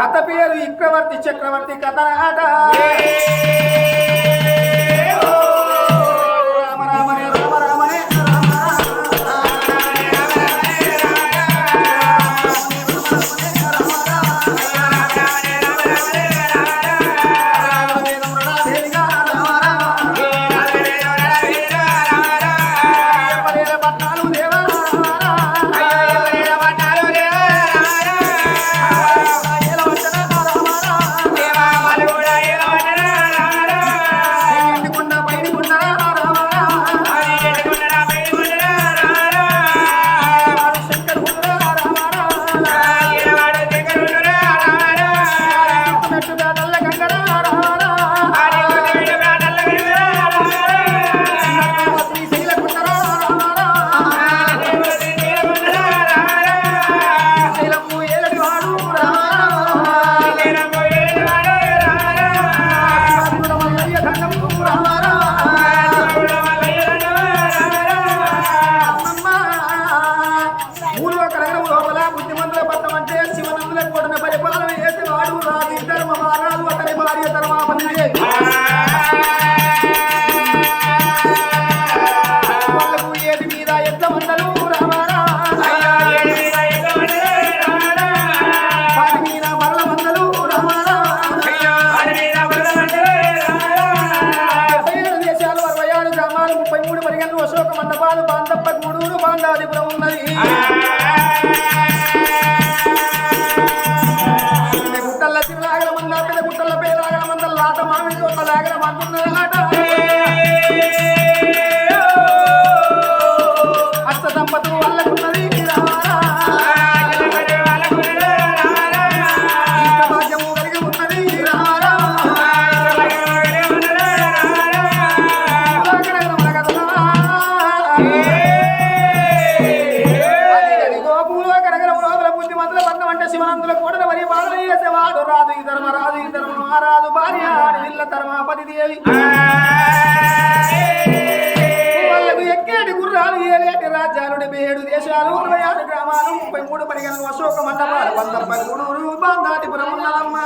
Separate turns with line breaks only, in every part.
కథ పేరు విక్రవర్తి చక్రవర్తి కథ Hallelujah. అడిగను అశోక మండపాల. బందర్భ గుడూరు బాందాటిపురం ఉన్నదమ్మా.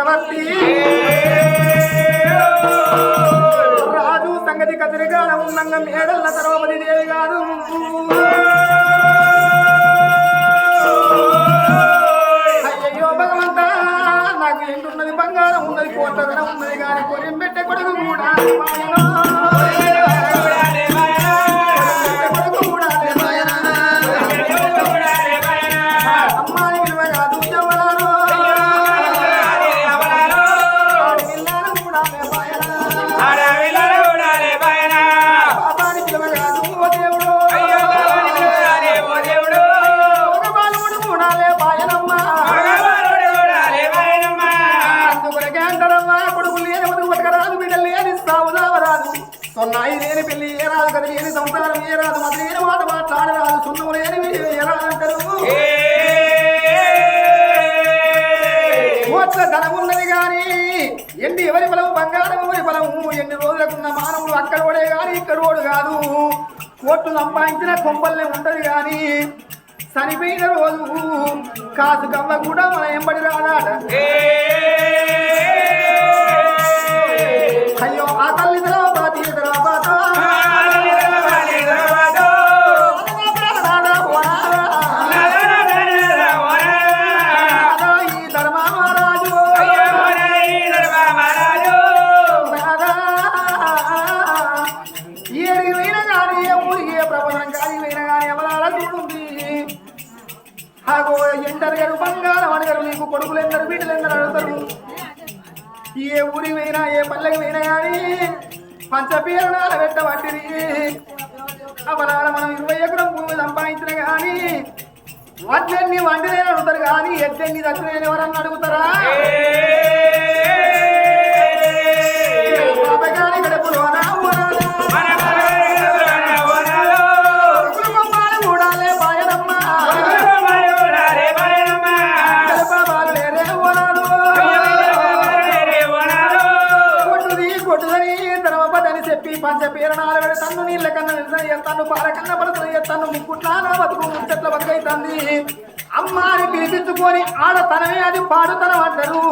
చక్రవర్తి రాజు సంగతి కదిరిగాన ఉందంగం ఏడల్ల సర్వమది దేవి కాదు అయ్యో భగవంత నాకు ఎంటున్నది బంగారం ఉన్నది కోట్ల ఉన్నది కానీ కొరిం పెట్టే కొడుకు కూడా. లేని సంసారం ఏరాదు మత లేని మాట మాట్లాడరాదు సున్నము లేని ఎలా అంటారు? ధనమున్నది కానీ ఎండి ఎవరి బలము బంగారం ఎవరి బలము? ఎన్ని రోజులకున్న మానవుడు అక్కడ ఓడే కానీ ఇక్కడ ఓడు కాదు. కోట్లు సంపాదించిన కొంపల్లే ఉండదు గాని చనిపోయిన రోజు కాదు కవ్వ కూడా మన ఎంబడి రాదాట. అయ్యో ఆ తల్లిదలో ఊరికి పోయినా ఏ పల్లెకి పోయినా కానీ పంచపీరు నాలబెట్టబట్టిరి అవలాల మనం ఇరవై ఎకరం భూమి సంపాదించిన కానీ వడ్లన్నీ వండినే అడుగుతారు కానీ ఎడ్లన్నీ దక్షిణ ఎవరన్నా అడుగుతారా? నీళ్ళ కన్నా నిలిదని ఎత్తాను పాల కన్న పడుతుంది ఎత్తాను ముక్కుట్లా నా బతుకు చెట్ల బతుకైతుంది. అమ్మాని పిలిపించుకొని ఆడతనమే అది పాడుతనం అంటారు.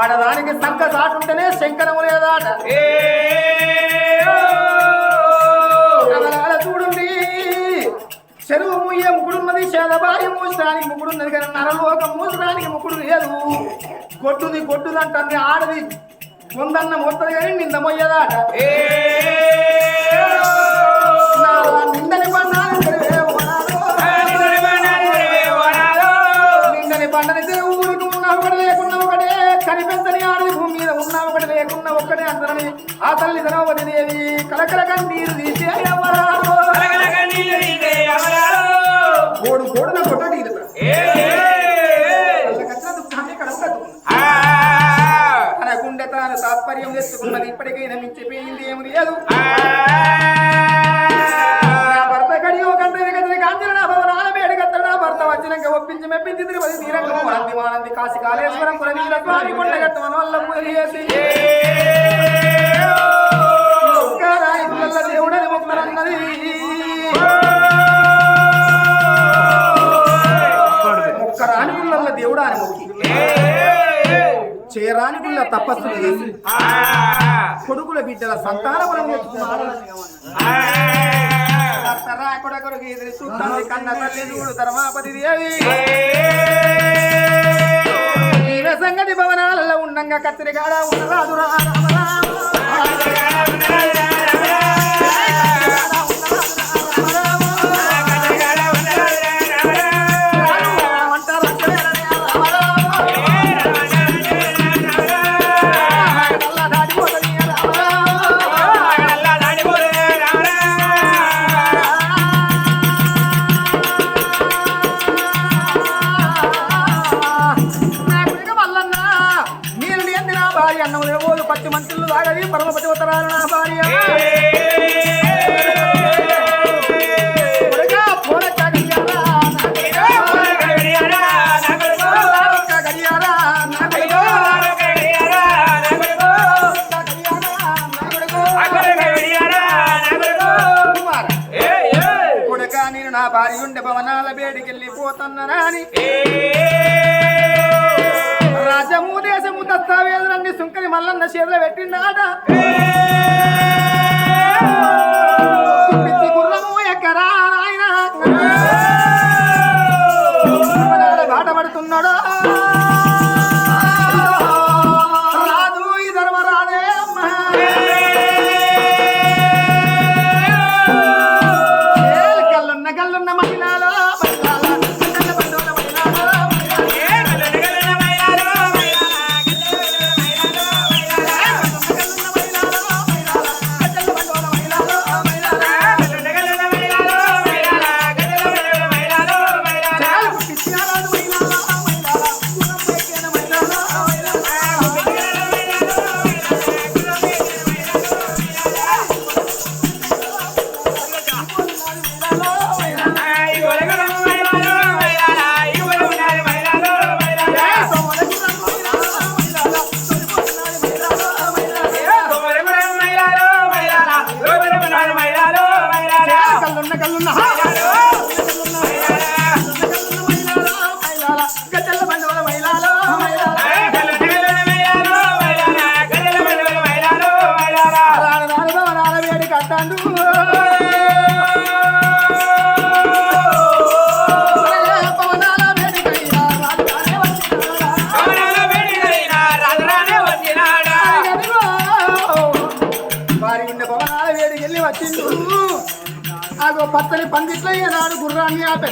ఆడదానికి సంక సాటుంటేనే శంకరము లేదాట. చూడండి. చెరువు ముయ్యే ముకుడున్నది శేదబాయి మూసడానికి ముకుడున్నది కానీ నరలోకం మూసడానికి ముకుడు లేదు. కొట్టుది అంటుంది ఆడది కొందన్న మొత్తది కానీ నింద మొయ్యదాట నా నిందని పండని తెరువు ఊరికి ఉన్న ఒకటి లేకున్నా ఒకటే కనిపించని ఆడది భూమి మీద ఉన్న ఒకటి లేకున్నా అందరని ఆ. తల్లి ధనవతి దేవి కలకల కన్నీరు తీసే ఎవరాలో కోడు కోడున కొట్టటి తన గుండె తాను తాత్పర్యం తెచ్చుకున్నది ఇప్పటికైనా మించిపోయింది ఏమి లేదు. ఒప్పించి మెప్పించి తిరుపతి తీరంగం వరంది మానంది కాశీ కాళేశ్వరం పుర స్వామి కొండగట్టు మన వల్ల దేవుడని మొక్కరన్నది ఒక్కరాని పిల్లల అని మొక్కి చేరాని పిల్ల తపస్సులు చేసి కొడుకుల బిడ్డల సంతాన బలం కొడకొరకు ఎదురు చూస్తుంది కన్న తల్లి చూడు ధర్మాపతి దేవి సంగతి భవనాలలో ఉండంగా కత్తిరిగాడ ఉన్నరాదు నేను నా భార్య ఉండే భవనాల అని రాజము దేశము దస్తావేజులన్నీ సుంకరి మల్లన్న చేతిలో పెట్టిండాట. Oh! అదో పత్తని పందిట్లో నాడు గుర్రాన్ని ఆపే.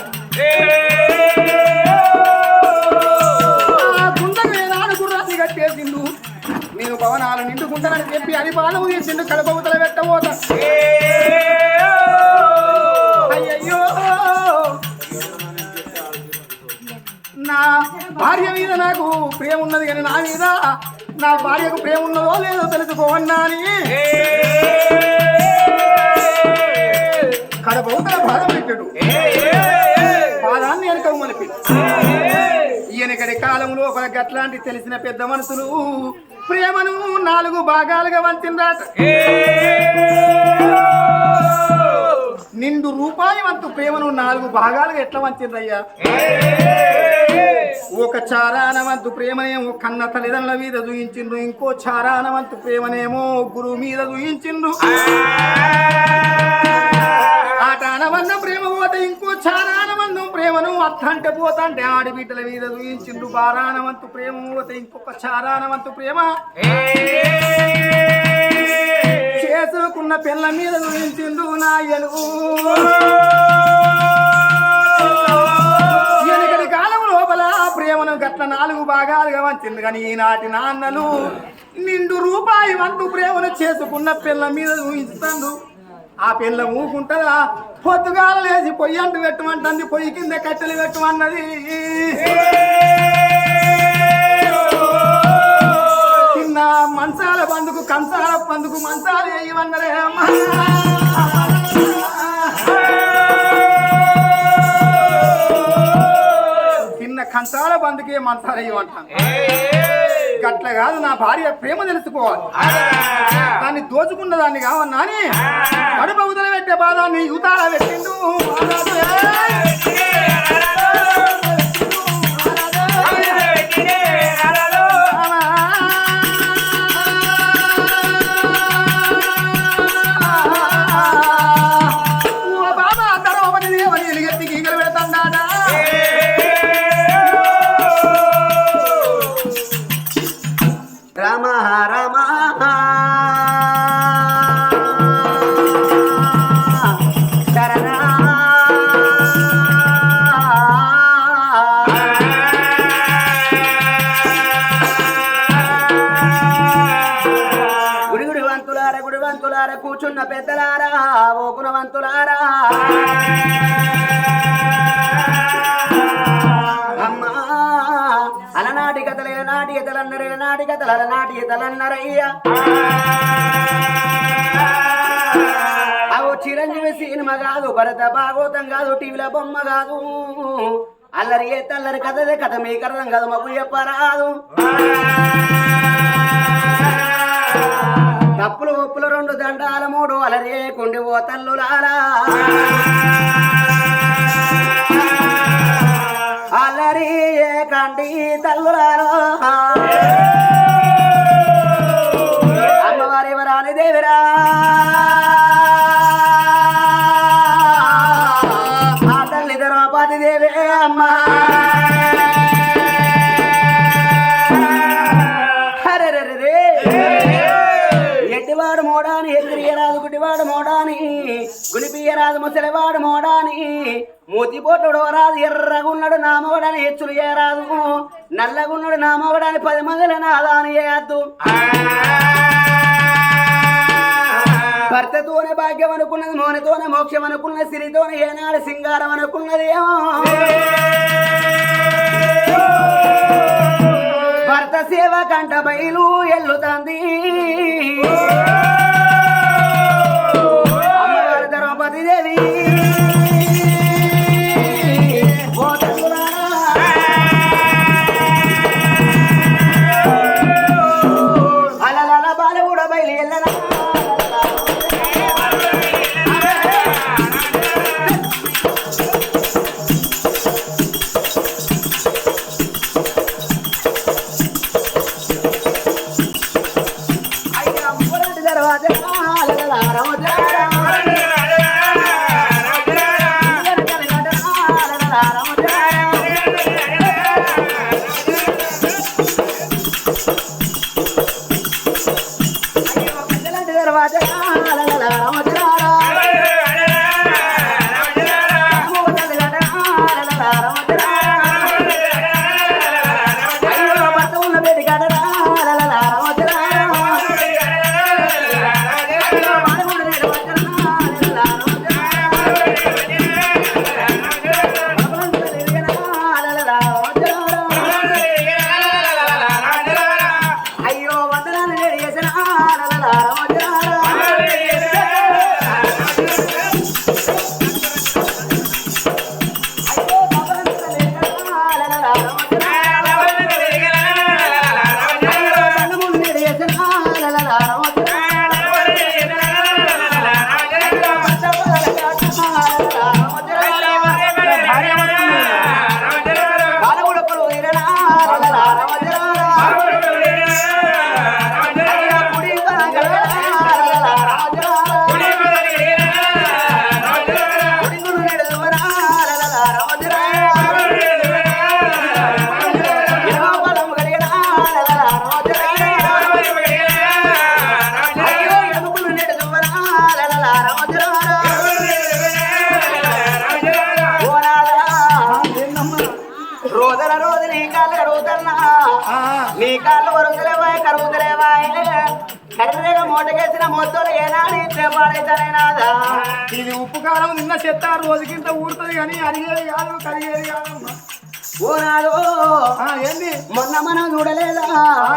నేను భవనాలు నిండుకుంటానని చెప్పి అని బాలము చేసిండు కడపవతల పెట్టబోతా అయ్యయ్యో. నా భార్య మీద నాకు ప్రేమ ఉన్నది కానీ నా మీద నా భార్యకు ప్రేమ ఉన్నదో లేదో తెలుసుకోవన్నా అని కడపవుతల బాధ పెట్టాడు. బాధాన్ని వెనక మలిపి ఈయనకడి కాలంలో ఒక గట్లాంటి తెలిసిన పెద్ద మనుషులు ప్రేమను నాలుగు భాగాలుగా వంచిందాట నిండు రూపాయి వంతు ప్రేమను నాలుగు భాగాలుగా ఎట్లా వంచిందయ్యా ఒక చారానవంతు ప్రేమనేమో కన్న తల్లిదండ్రుల మీద చూయించిండ్రు. ఇంకో చారానవంతు ప్రేమనేమో గురువు మీద చూయించిండ్రు. ఆటానవన్న ప్రేమ పోతే ఇంకో చారానవంతం ప్రేమను అత్తంటే పోతంటే ఆడిబిడ్డల మీద చూయించిండ్రు బారానవంతు ప్రేమ పోతే ఇంకొక చారానవంతు ప్రేమ. చేసుకున్న పిల్ల మీద చూయించిండ్రు నా ఎలుగు వెనకటి కాలం లోపల ప్రేమను గట్ల నాలుగు భాగాలుగా వంచింది కానీ ఈనాటి నాన్నలు నిండు రూపాయి వంతు ప్రేమను చేసుకున్న పిల్ల మీద ఊహిస్తాడు ఆ పిల్ల ఊకుంటదా? పొద్దుగాల లేచి పొయ్యి అంటు పెట్టమంటుంది పొయ్యి కింద కట్టెలు పెట్టమన్నది. చిన్న మంచాల బందుకు కంచాల పందుకు మంచాలు వేయమన్నరే అమ్మా. చిన్న కంచాల పందుకే మంచాలు వేయమంటాను. గట్ల కాదు నా భార్య ప్రేమ తెలుసుకోవాలి. దాన్ని దోచుకున్న దాన్ని కావన్నా అని కడుపు పెట్టే బాధాన్ని యువతాల పెట్టిండు.
అలనాటి కథలు నాటి కథలు అన్నారు నాటి కథలు అలనాటి కథలు అన్నారయ్యా అవో చిరంజీవి సినిమా కాదు భరత భాగవతం కాదు టీవీల బొమ్మ కాదు. అల్లరి ఏ తల్లరి కథదే కథ మీకు అర్థం కాదు మాకు చెప్పరాదు. వలరే కొండి ఓతల్లు కుండి ఓ తల్లులారా. అల్లరి ఏ కండి తల్లులారా. మూతిపోటుడు రాదు ఎర్రగున్నాడు నామవడాన్ని హెచ్చులు చేయరాదు నల్లగున్నాడు నామవడాన్ని పది మందిల నాదాని చేయద్దు భర్తతోనే భాగ్యం అనుకున్నది మోనతోనే మోక్షం అనుకున్నది సిరితోనే ఏనాడు సింగారం అనుకున్నది భర్త సేవ కంట బయలు ఎల్లుతంది. పాలగూడ బయలు ఎల్లరా నీ కాళ్ళు వరుగుతలేవా కరుగుతలేవా కర్రగా మూటకేసిన మొత్తం ఏనాడు పాడైతానే నాదా
ఇది ఉప్పు కారం నిన్న చెత్త రోజుకింత ఊరుతుంది కానీ అడిగేది కాదు కరిగేది కాదు.
ఓ నాడు
ఏంది?
మొన్న మనం చూడలేదా?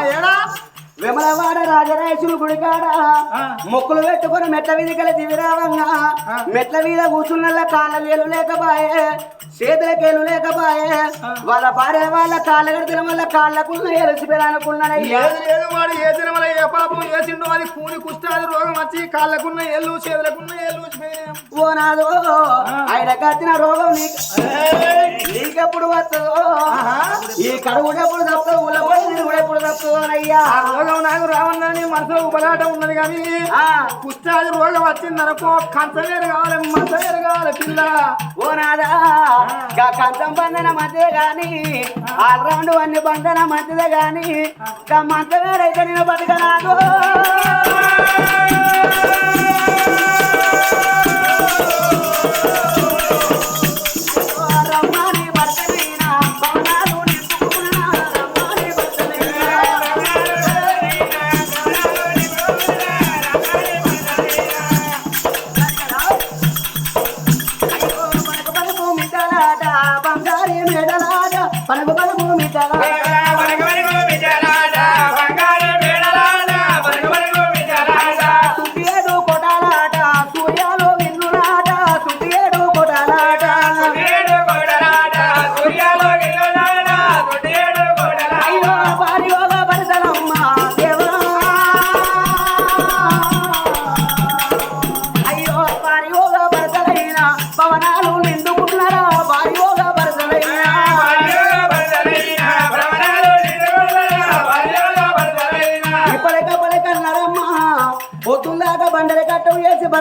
ఏడా?
విమలవాడ రాజరాజులు గుడికాడ. మొక్కులు పెట్టుకుని మెట్ల మీద కల దివిరావంగా
ఆ.
మెట్ల మీద కూర్చున్న కాళ్ళ వేలు లేకపాయే చేతులకేలు లేకపాయే వాళ్ళ భార్య వాళ్ళ కాళ్ళ గడిచిన వల్ల కాళ్ళకున్న
వాడు ఏ ఏ పాపం చేసిండో అది కూని కుష్టాది రోగం వచ్చి కాళ్ళకున్న ఎల్లు చేతులకున్న ఎల్లు ఊసిపోయాయి.
ఓ నాడు ఆయన కత్తిన రోగం నీకు నీకెప్పుడు వస్తుందో. ఈ కడుగుడెప్పుడు తప్పదు ఉలపడి తిరుగుడెప్పుడు తప్పదు అయ్యా
రోగం నాకు రావన్నని మనసులో ఉపలాట ఉన్నది కానీ
ఆ,
కుష్టాది రోగం వచ్చిందనుకో కంచవేరు కావాలి మంచవేరు కావాలి పిల్ల.
ఓ నాదా కంచం బంధన మధ్య గాని ఆల్రౌండ్ అన్ని బంధన మధ్యదే గాని గా మంచగాడైతే నేను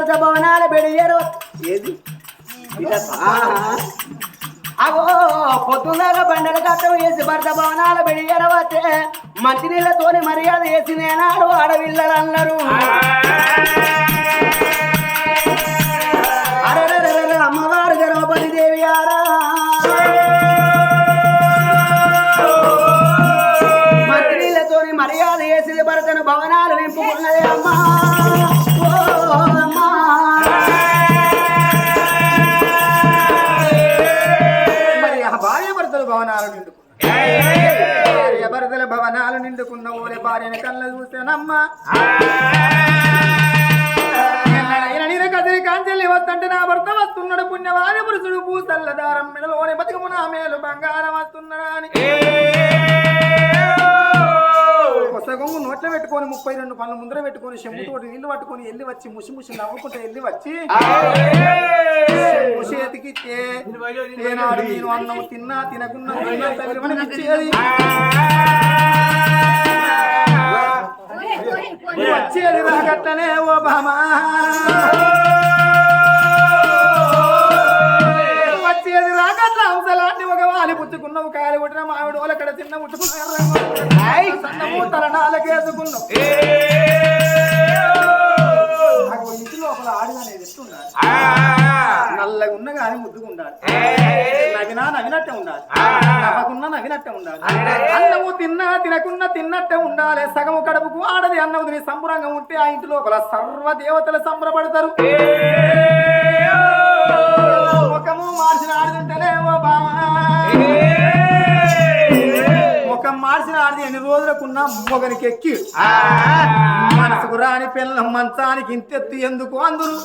భర్త భవనాలు బెడియారు ఏది. అగో పొద్దులాగా బండల కట్టం వేసి భర్త భవనాలు బెడియారవతే మంచినీళ్ళతోని మర్యాద వేసి నేనాడు ఆడవిల్లలు అన్నారు
భార్యని కళ్ళ చూసానమ్మా. కదిరి కాంచెల్లి వస్తుంటే నా భర్త వస్తున్నాడు పుణ్యవారి పురుషుడు పూసల్ల దారం మెడలోని బతుకము నా మేలు బంగారం వస్తున్నాడా అని. కొసగొంగు నోట్లో పెట్టుకొని ముప్పై రెండు పనులు ముందర పెట్టుకొని చెంబుతోటి నీళ్ళు పట్టుకొని వెళ్ళి వచ్చి ముసి ముసి నవ్వుకుంటే వెళ్ళి వచ్చి నేను అన్నం తిన్నా తినకున్నా తిన్నా వచ్చేది రాగట్లనే ఓ బామా. వచ్చేది రాగట్ల అంశలాంటి ఒక వాలి పుచ్చుకున్నావు కాలి పుట్టిన మామిడి వాళ్ళక్కడ చిన్న పుట్టుకున్నావు సన్నము తలనాలకేసుకున్నావు ఇంటి లోపల ఆడదనేది ఎట్టుండాలి నల్లగా ఉన్న కానీ ముద్దుగా ఉండాలి. నవ్వినా నవ్వినట్టే ఉండాలి. నవ్వకున్నా నవ్వినట్టే ఉండాలి. అన్నము తిన్నా తినకున్నా తిన్నట్టే ఉండాలి. సగము కడుపుకు ఆడది అన్నము తిని సంబరంగా ఉంటే ఆ ఇంటి లోపల సర్వ దేవతలు సంబరపడతారు మార్చిన ఆడిది ఎన్ని రోజులకున్న మొగనికి ఎక్కి. మనసుకు రాని పిల్లల మంచానికి ఇంతెత్తు ఎందుకు అందరు?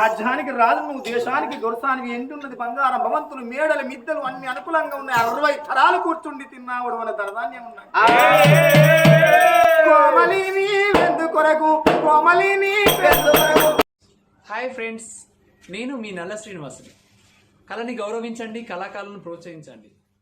రాజ్యానికి రాజు నువ్వు దేశానికి దొరసానికి ఎంటున్నది బంగారం భవంతులు మేడలు మిద్దలు అన్ని అనుకూలంగా ఉన్నాయి. అరవై తరాలు కూర్చుండి తిన్నావుడు మన ధనధాన్యం ఉన్నాయి. కొరకు కోమలిని
హాయ్ ఫ్రెండ్స్ నేను మీ నల్ల శ్రీనివాసుని. కళని గౌరవించండి కళాకారులను ప్రోత్సహించండి.